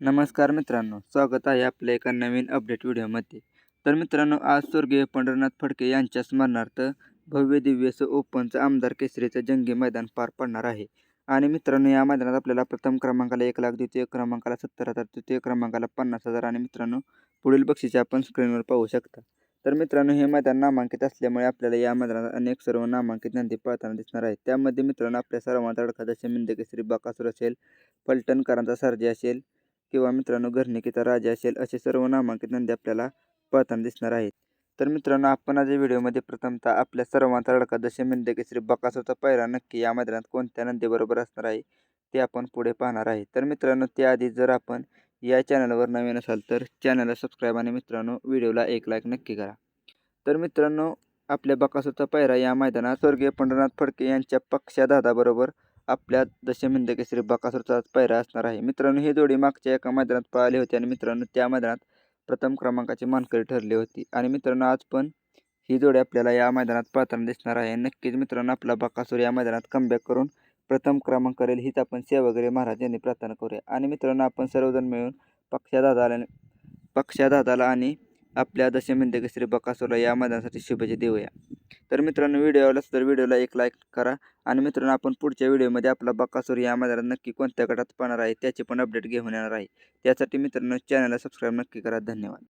नमस्कार मित्रांनो स्वागत आहे आपल्या एका नवीन अपडेट व्हिडिओमध्ये तर मित्रांनो आज स्वर्गीय पंढरनाथ फडके यांच्या स्मरणार्थ भव्य दिव्य ओपनचं आमदार केसरीचं जंगी मैदान पार पडणार आहे. आणि मित्रांनो या मैदानात आपल्याला प्रथम क्रमांकाला एक लाख द्वितीय क्रमांकाला सत्तर हजार तृतीय क्रमांकाला पन्नास हजार आणि मित्रांनो पुढील बक्षिसे आपण स्क्रीनवर पाहू शकता. तर मित्रांनो हे मैदान नामांकित असल्यामुळे आपल्याला या मैदानात अनेक सर्व नामांकित नंदी पळताना दिसणार आहेत. त्यामध्ये मित्रांनो आपल्या सर्वांचा अडखा जसे मिंदकेसरी बाकासूर असेल पलटणकरांचा सर्जे असेल किंवा मित्रांनो घरणिकीचा राजा असेल असे सर्व नामांकित नंदी आपल्याला पळताना दिसणार आहेत. तर मित्रांनो आपण आज या व्हिडिओमध्ये प्रथमतः आपल्या सर्वांचा लडका दशे मिंद केसरी बकासूरचा पायरा नक्की या मैदानात कोणत्या नंदीबरोबर असणार आहे ते आपण पुढे पाहणार आहे. तर मित्रांनो त्याआधी जर आपण या चॅनलवर नवीन असाल तर चॅनलला सबस्क्राईब आणि मित्रांनो व्हिडिओला एक लाईक नक्की करा. तर मित्रांनो आपल्या बकासूरचा पायरा या मैदानात स्वर्गीय पंढरनाथ फडके यांच्या पक्षा दादाबरोबर आपल्या दशमिंद केसरी बकासूरचा पायरा असणार आहे. मित्रांनो ही जोडी मागच्या एका मैदानात पळाली होती आणि मित्रांनो त्या मैदानात प्रथम क्रमांकाची मानकरी ठरली होती. आणि मित्रांनो आज पण ही जोडी आपल्याला या मैदानात पाहताना दिसणार आहे. नक्कीच मित्रांनो आपला बकासूर या मैदानात कमबॅक करून प्रथम क्रमांक करेल हीच आपण सेवागिरी महाराज यांनी प्रार्थना करूया. आणि मित्रांनो आपण सर्वजण मिळून पक्षा दादाला पक्षा दादाला आणि आपल्या दशमिंद केसरी बकासूरला या मैदानासाठी शुभेच्छा देऊया. तर मित्रांनो व्हिडिओ आवडला तर व्हिडिओला एक लाईक करा. आणि मित्रांनो आपण पुढच्या व्हिडिओमध्ये आपला बकासूर या मैदानात नक्की कोणत्या गटात पाहणार आहे त्याची पण अपडेट घेऊन येणार आहे. त्यासाठी मित्रांनो चॅनलला सबस्क्राईब नक्की करा. धन्यवाद.